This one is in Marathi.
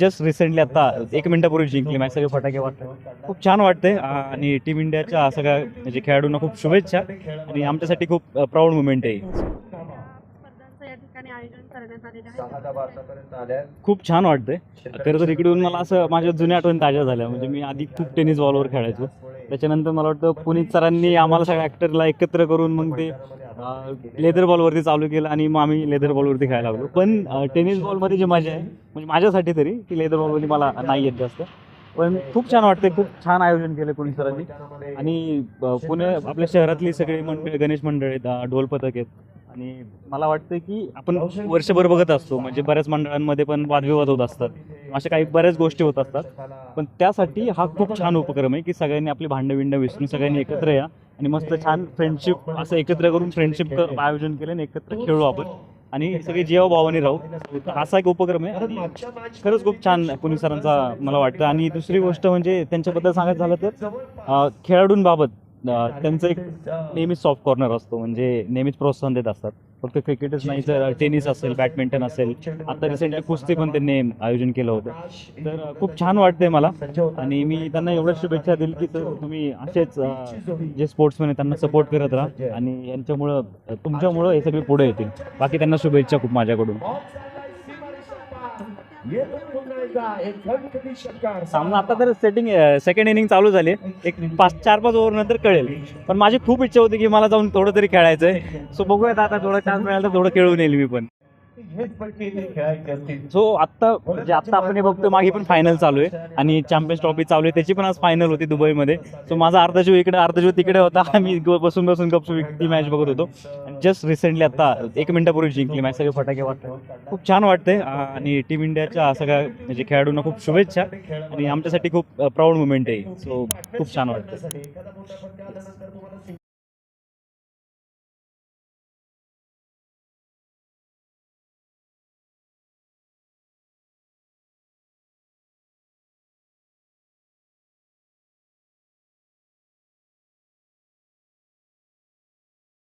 जस्ट रिसेंटली आता एक मिनिटापूर्वी जिंकली मॅच सगळे फटाके वाटतात खूप छान वाटते आणि टीम इंडियाच्या सगळ्या म्हणजे खेळाडूंना खूप शुभेच्छा. आणि आमच्यासाठी खूप प्राऊड मुवमेंट आहे आहे. खूप छान वाटतंय. खरं तर इकडून मला असं माझ्या जुन्या आठवणी ताज्या झाल्या. म्हणजे मी आधी खूप टेनिस बॉलवर खेळायचो. त्याच्यानंतर मला वाटतं पुनीत सरांनी आम्हाला सगळ्या ॲक्टरला एकत्र करून मग ते लेदर बॉलवरती चालू केलं आणि मग आम्ही लेदर बॉलवरती खेळायला लागलो. पण टेनिस बॉलमध्ये जी मजा आहे म्हणजे माझ्यासाठी तरी ती लेदर बॉलवरती मला नाही येत जास्त. पण खूप छान वाटते खूप छान आयोजन केलं पुणे सरांनी. आणि पुणे आपल्या शहरातली सगळी मंडळ गणेश मंडळ आहेत ढोल पथक आहेत. आणि मला वाटतं की आपण वर्षभर बघत असतो म्हणजे बऱ्याच मंडळांमध्ये पण वादविवाद होत असतात. अशा काही बऱ्याच गोष्टी होत असतात. पण त्यासाठी हा खूप छान उपक्रम आहे की सगळ्यांनी आपली भांडं विंड विसरून सगळ्यांनी एकत्र या आणि मस्त छान फ्रेंडशिप असं एकत्र करून फ्रेंडशिप आयोजन केलं आणि एकत्र खेळू आपण. आणि सगळे जीवा भावाने राहू. असा एक उपक्रम आहे. खरंच खूप छान पुणे सरांचा मला वाटतं. आणि दुसरी गोष्ट म्हणजे त्यांच्याबद्दल सांगायचं झालं तर खेळाडूंबाबत त्यांचं एक नेहमीच सॉफ्ट कॉर्नर असतो. म्हणजे नेहमीच प्रोत्साहन देत असतात. फक्त क्रिकेटच नाही तर टेनिस असेल बॅडमिंटन असेल. आता रिसेंटली कुस्ती पण त्यांनी आयोजन केलं होतं. तर खूप छान वाटतंय मला. आणि मी त्यांना एवढ्याच शुभेच्छा देईल की तुम्ही असेच जे स्पोर्ट्समॅन आहेत त्यांना सपोर्ट करत राहा. आणि यांच्यामुळं तुमच्यामुळं हे सगळे पुढे येतील. बाकी त्यांना शुभेच्छा खूप माझ्याकडून. सामना आता तर सेटिंग सेकंड इनिंग चालू झाली. एक पाच चार पाच ओव्हर नंतर कळेल. पण माझी खूप इच्छा होती की मला जाऊन थोडं तरी खेळायचंय. सो बघूयात आता थोडा चान्स मिळाला तर थोडं खेळून येईल मी पण. सो आत्ता म्हणजे आत्ता आपण हे बघतो मागे पण फायनल चालू आहे. आणि चॅम्पियन्स ट्रॉफी चालू आहे. त्याची पण आज फायनल होती दुबईमध्ये. सो माझा अर्धा जीव इकडे अर्धा जीव तिकडे होता. आम्ही बसून बसून गपचूप ती मॅच बघत होतो. जस्ट रिसेंटली आता एक मिनिटापूर्वी जिंकली. मॅच सगळे फटाके वाटतात खूप छान वाटते आणि टीम इंडियाच्या सगळ्या म्हणजे खेळाडूंना खूप शुभेच्छा. आणि आमच्यासाठी खूप प्राऊड मुवमेंट आहे. सो खूप छान वाटतं